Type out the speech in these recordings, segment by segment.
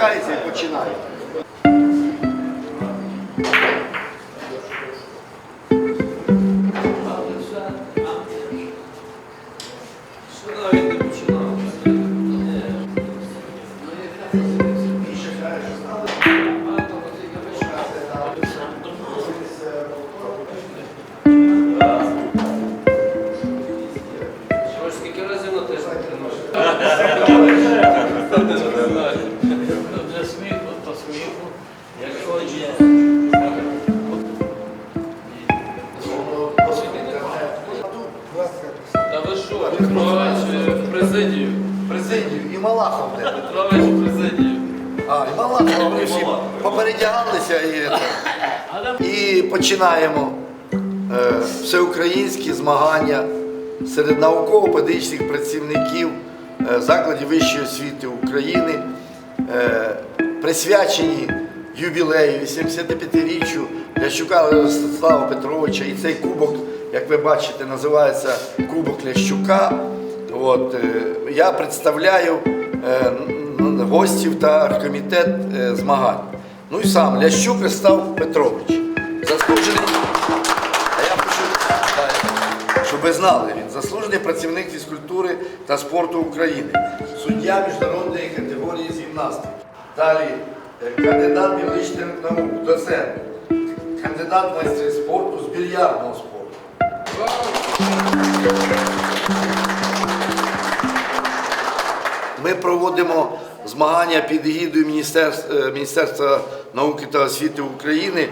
Спускається і починає. Попередягалися і, і починаємо е, всеукраїнські змагання серед науково-педагогічних працівників е, закладів вищої освіти України, е, присвячені ювілею 85-річчю Лящука Ростислава Петровича. І цей кубок, як ви бачите, називається Кубок Лящука. От, е, я представляю е, гостів та комітет е, змагань. Ну і сам Лящук Ростав Петрович. Заслужений. А я хочу, е, щоб ви знали, він заслужений працівник фізкультури та спорту України, суддя міжнародної категорії з гімнастики. Далі е, кандидат біологічних наук, доцент, кандидат майстри спорту з більярдного спорту. Ми проводимо змагання під Міністерства, е, Міністерства науки та освіти України.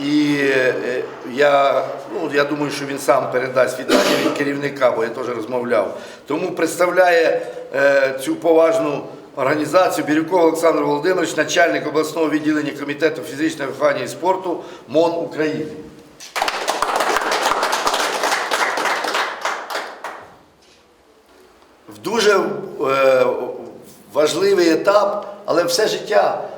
І е, я, ну, я думаю, що він сам передасть вітання від керівника, бо я теж розмовляв. Тому представляє е, цю поважну організацію Бірюков Олександр Володимирович, начальник обласного відділення комітету фізичного виховання і спорту МОН України. в дуже е, важливий етап, але все життя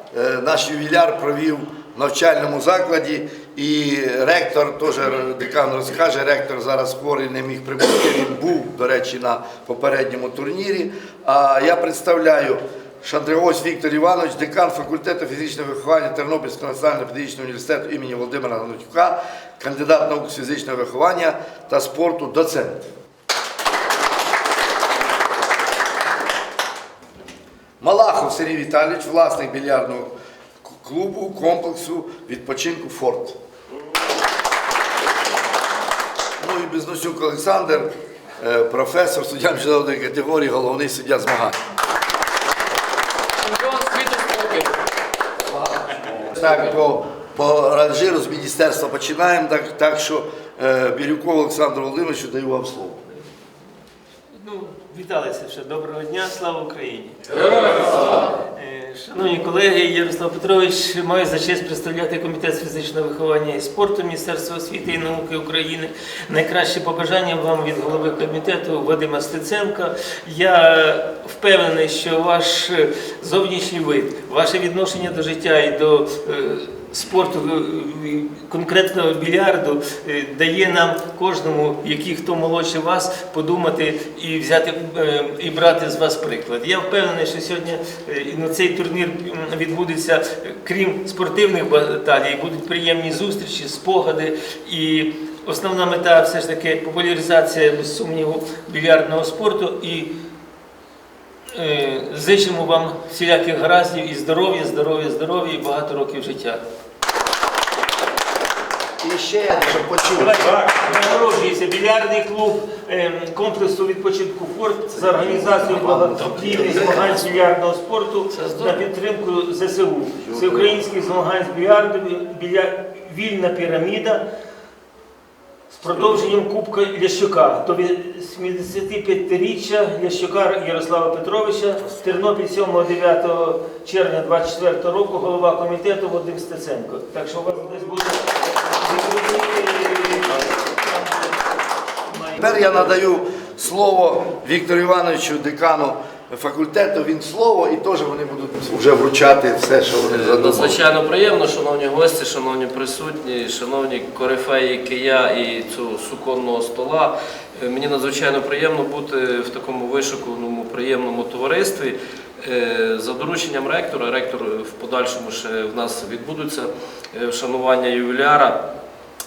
наш ювіляр провів в навчальному закладі. І ректор теж декан розкаже, ректор зараз хворий не міг прибути. Він був, до речі, на попередньому турнірі. А я представляю Шандригось Віктор Іванович, декан факультету фізичного виховання Тернопільського національного педагогічного університету імені Володимира Гнатюка, кандидат наук з фізичного виховання та спорту, доцент. Малахов Сергій Віталійович, власник більярдного клубу, комплексу відпочинку Форт. Ну і Безносюк Олександр, е, професор, суддя міжнародної категорії, головний суддя змагань. Так, по, по ранжиру з міністерства починаємо, так, так що е, Бірюкову Олександру Володимировичу даю вам слово. Віталися ще. Доброго дня, слава Україні! Е, Шановні колеги, Ярослав Петрович, маю за честь представляти комітет з фізичного виховання і спорту Міністерства освіти і науки України. Найкраще побажання вам від голови комітету Вадима Стеценка. Я впевнений, що ваш зовнішній вид, ваше відношення до життя і до е, спорту, е, конкретно більярду, е, дає нам кожному, який хто молодше вас, подумати і взяти е, і брати з вас приклад. Я впевнений, що сьогодні на цей турнір відбудеться, крім спортивних баталій, будуть приємні зустрічі, спогади і. Основна мета все ж таки популяризація без сумніву більярдного спорту і е, зичимо вам всіляких гараздів і здоров'я, здоров'я, здоров'я і багато років життя. І ще я щоб почув. Нагороджується більярдний клуб ем, комплексу відпочинку «Форт» за організацію благодійних змагань з спорту на підтримку ЗСУ. Всеукраїнських змагань з більярду біля вільна піраміда продовженням Кубка Лящука до 75-річчя Лящука Ярослава Петровича, Тернопіль 7-9 червня 24 року, голова комітету Вадим Стеценко. Так що у вас десь буде Тепер я надаю слово Віктору Івановичу, декану факультету. Він слово і теж вони будуть вже вручати все, що вони задумали. Надзвичайно приємно, шановні гості, шановні присутні, шановні корифеї Кия і цього суконного стола. Е, Мені надзвичайно приємно бути в такому вишуканому, приємному товаристві. Е, За дорученням ректора, ректор е, в подальшому ще в нас відбудуться е, вшанування ювіляра.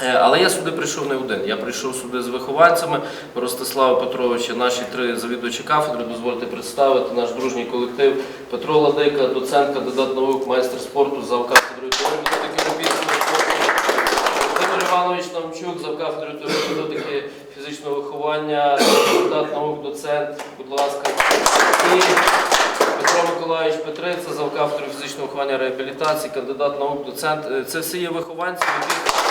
Е, Але я сюди прийшов не один. Я прийшов сюди з вихованцями Ростислава Петровича, наші три завідувачі кафедри. Дозвольте представити наш дружній колектив Петро Ладика, доцент, кандидат наук, майстер спорту, завкафедрою теорії методики олімпійського спорту. Володимир Іванович Намчук, завкафедрою теорії методики фізичного виховання, кандидат наук, доцент, будь ласка. І Петро Миколаївич Петриця, завкафедрою фізичного виховання реабілітації, кандидат наук, доцент. Е, Це всі є вихованці, в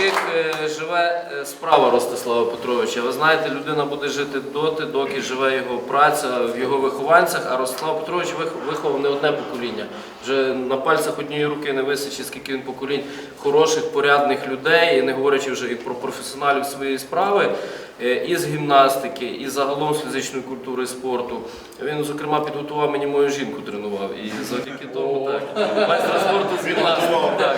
яких е, живе е, справа Ростислава Петровича. Ви знаєте, людина буде жити доти, доки живе його праця в його вихованцях, а Ростислав Петрович виховав не одне покоління. Вже на пальцях однієї руки не висячить, скільки він поколінь хороших, порядних людей, і не говорячи вже і про професіоналів своєї справи, і з гімнастики, і загалом з фізичної культури і спорту. Він, зокрема, підготував мені мою жінку тренував. І завдяки тому так. Майстер спорту з гімнастики. Так.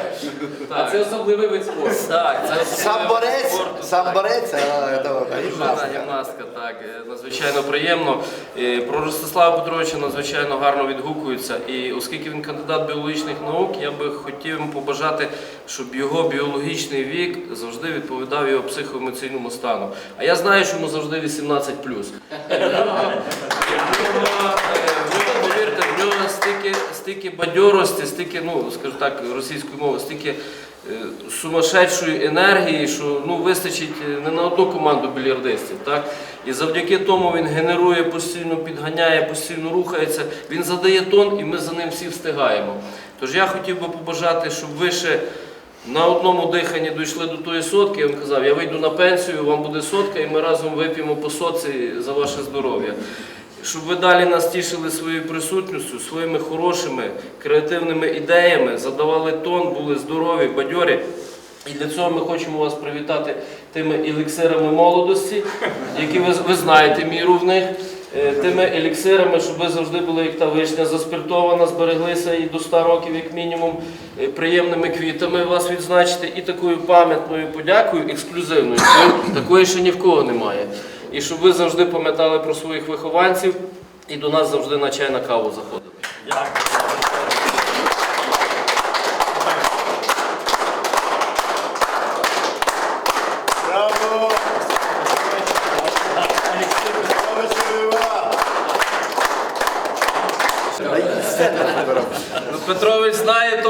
А це особливий вид спорту. Так, це Сам особливий борець, спорту, сам так. борець, а Дружина гімнастика. так, е, надзвичайно приємно. Е, Про Ростислава Петровича надзвичайно гарно відгукується. І оскільки він кандидат біологічних наук, я би хотів йому побажати, щоб його біологічний вік завжди відповідав його психоемоційному стану. А я знаю, що йому завжди 18 Повірте, в нього стільки, стільки бадьорості, стільки, ну, скажу так, російською мовою, стільки е, сумасшедшої енергії, що ну, вистачить е, не на одну команду більярдистів. Так? І завдяки тому він генерує постійно, підганяє, постійно рухається, він задає тон і ми за ним всі встигаємо. Тож я хотів би побажати, щоб ви ще на одному диханні дійшли до тої сотки, я вам казав, я вийду на пенсію, вам буде сотка, і ми разом вип'ємо по сотці за ваше здоров'я. Щоб ви далі нас тішили своєю присутністю, своїми хорошими, креативними ідеями, задавали тон, були здорові, бадьорі. І для цього ми хочемо вас привітати тими еліксирами молодості, які ви, ви знаєте міру в них, тими еліксирами, щоб ви завжди були як та вишня заспиртована, збереглися і до 100 років, як мінімум, е, приємними квітами вас відзначити, і такою пам'ятною подякою, ексклюзивною, такої ще ні в кого немає. І щоб ви завжди пам'ятали про своїх вихованців і до нас завжди на чай на каву заходили. Браво!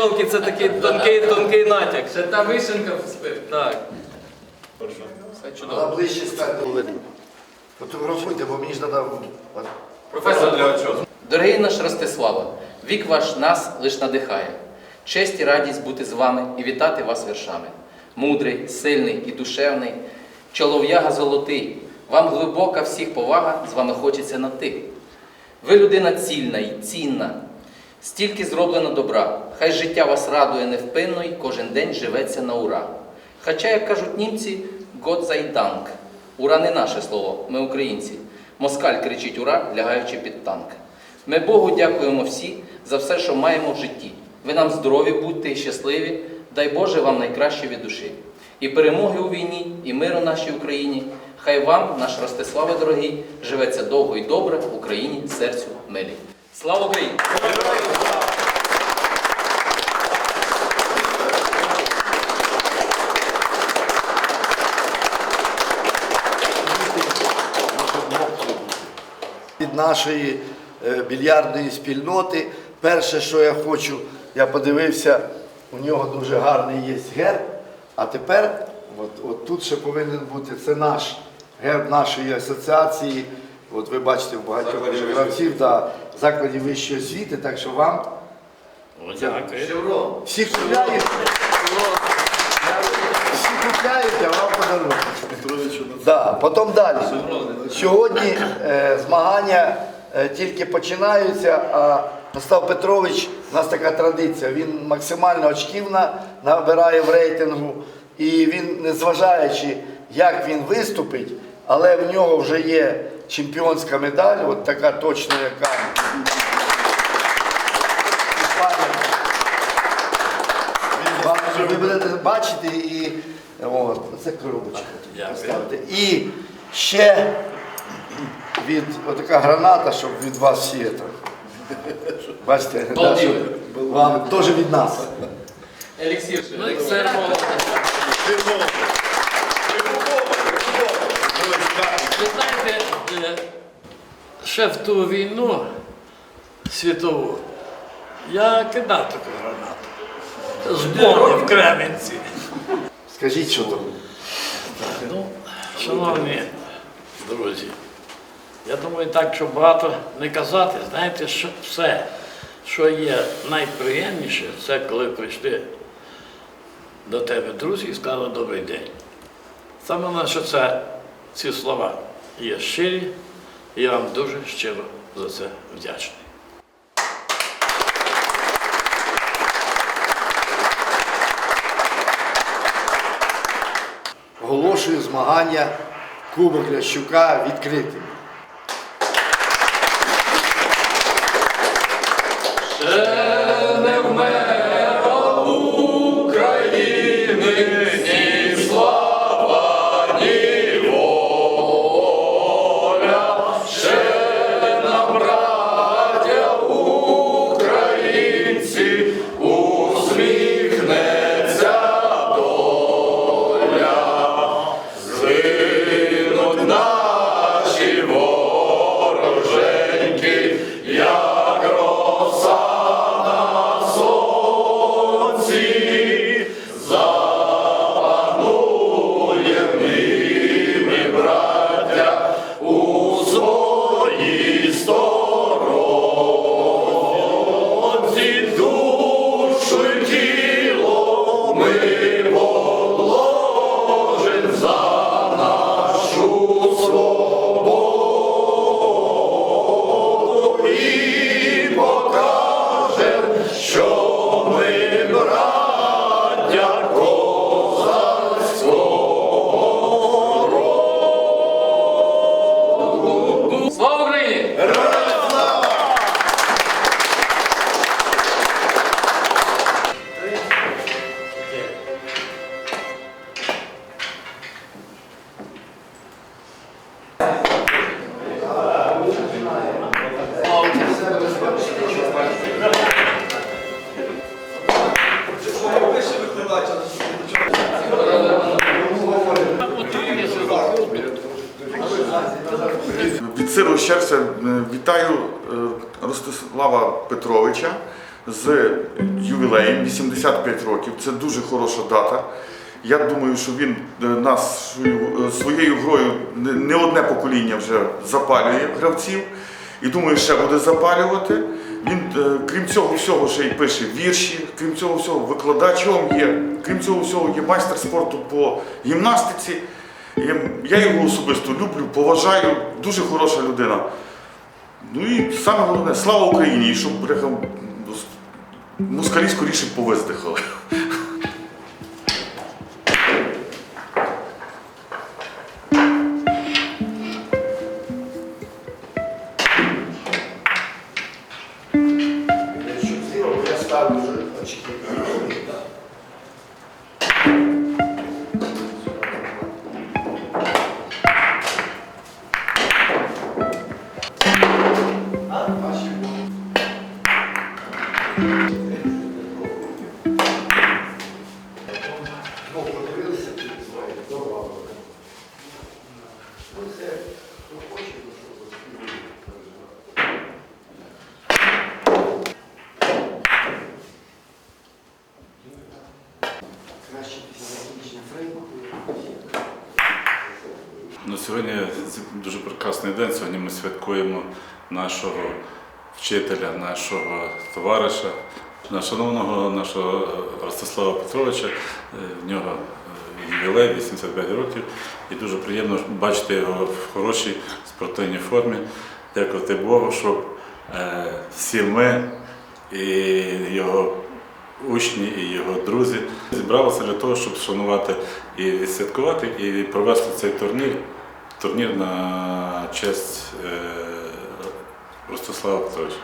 Знає це такий тонкий, тонкий натяк. Ще та вишенка в спив. Так. Все чудово. Вона ближче стане. Фотографуйте, бо мені ж треба... Професор для чого? Дорогий наш Ростислава, вік ваш нас лиш надихає. Честь і радість бути з вами і вітати вас віршами. Мудрий, сильний і душевний, чолов'яга золотий. Вам глибока всіх повага, з вами хочеться на ти. Ви людина цільна і цінна, стільки зроблено добра. Хай життя вас радує невпинно і кожен день живеться на ура. Хоча, як кажуть німці, «Gott sei Dank». Ура не наше слово, ми українці. Москаль кричить ура, лягаючи під танк. Ми Богу дякуємо всі за все, що маємо в житті. Ви нам здорові будьте і щасливі, дай Боже вам найкраще від душі. І перемоги у війні, і миру нашій Україні. Хай вам, наш Ростиславе дорогий, живеться довго і добре в Україні, серцю милі. Слава Україні! Від нашої е, більярдної спільноти. Перше, що я хочу, я подивився, у нього дуже гарний є герб. А тепер, от, от тут ще повинен бути це наш герб нашої асоціації. От ви бачите в багатьох гравців да, закладів вищої освіти, так що вам Шеврон. всі купляють. Всі купляють, а вам подарунок. Да, потім далі. Сьогодні е, змагання е, тільки починаються, а Остап Петрович, у нас така традиція, він максимально очків на- набирає в рейтингу, і він, незважаючи, як він виступить, але в нього вже є чемпіонська медаль, от така точно, яка. І пам'ять. Вам ви будете бачити і от, це коробочка. Поставте. І ще від отака граната, щоб від вас всі це. Бачите, да, щоб вам теж від нас. Еліксір. Це Ви знаєте, е, ще в ту війну світову я кидав таку гранату. З бомби в Кременці. Скажіть, що там. Ну, шановні друзі, я думаю, так, що багато не казати, знаєте, що все, що є найприємніше, це коли прийшли до тебе друзі і сказали добрий день. Саме що це ці слова є щирі, і я вам дуже щиро за це вдячний. Оголошую змагання Кубок Лящука відкритим. Слава Україні! З ювілеєм 85 років. Це дуже хороша дата. Я думаю, що він е, нас е, своєю грою не- не одне покоління вже запалює гравців. І думаю, ще буде запалювати. Він, е, крім цього всього, ще й пише вірші, крім цього всього, викладачом є, крім цього всього, є майстер спорту по гімнастиці. Я, його особисто люблю, поважаю, дуже хороша людина. Ну і саме головне, слава Україні, щоб москалі скоріше повезти, Якщо сьогодні дуже прекрасний день. Сьогодні ми святкуємо нашого вчителя, нашого товариша, шановного нашого Ростислава Петровича. Е, В нього е, ювілей 85 років. І дуже приємно бачити його в хорошій спортивній формі. Дякувати Богу, щоб е, всі ми і його учні і його друзі зібралися для того, щоб шанувати і відсвяткувати, і провести цей турнір, турнір на честь е, Ростислава Петровича.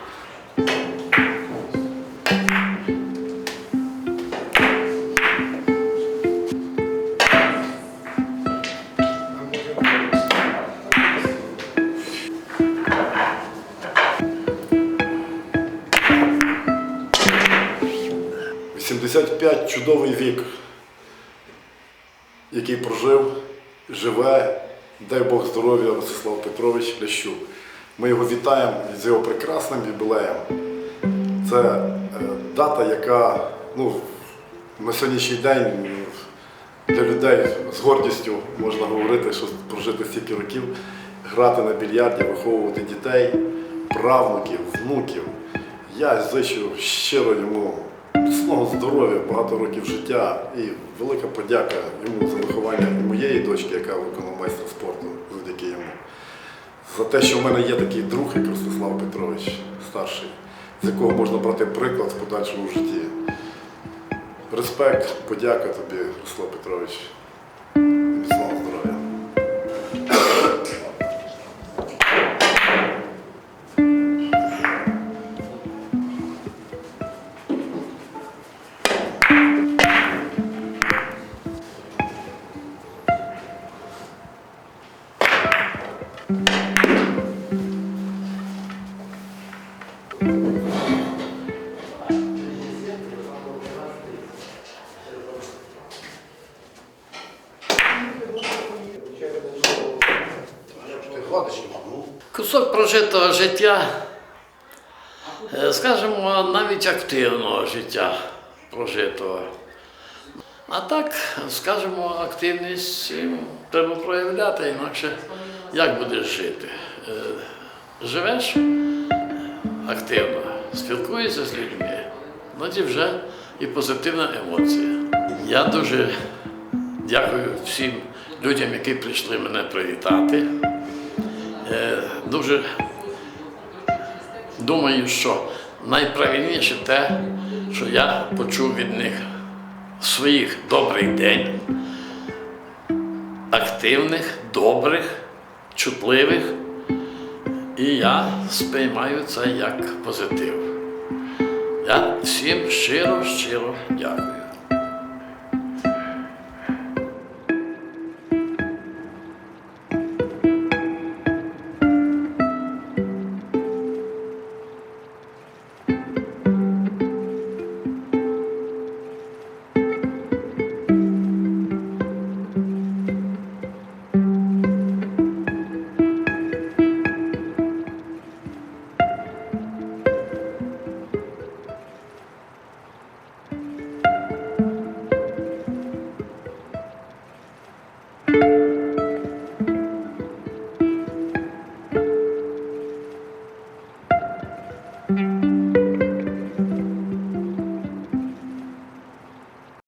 Чудовий вік, який прожив, живе дай Бог здоров'я Ростислав Петрович Лящук. Ми його вітаємо з його прекрасним юбілеєм. Це е, дата, яка ну, на сьогоднішній день для людей з гордістю можна говорити, що прожити стільки років, грати на більярді, виховувати дітей, правнуків, внуків. Я зичу щиро йому міцного здоров'я, багато років життя і велика подяка йому за виховання і моєї дочки, яка виконала майстра спорту завдяки йому. За те, що в мене є такий друг, як Ростислав Петрович, старший, з якого можна брати приклад в подальшому житті. Респект, подяка тобі, Ростислав Петрович. Кусок прожитого життя, е, скажімо, навіть активного життя прожитого. А так, скажімо, активність треба проявляти, інакше як будеш жити? Е, Живеш активно, спілкуєшся з людьми, тоді вже і позитивна емоція. Я дуже дякую всім людям, які прийшли мене привітати. Е, Дуже думаю, що найправильніше те, що я почув від них своїх добрий день, активних, добрих, чутливих. І я сприймаю це як позитив. Я всім щиро, щиро дякую.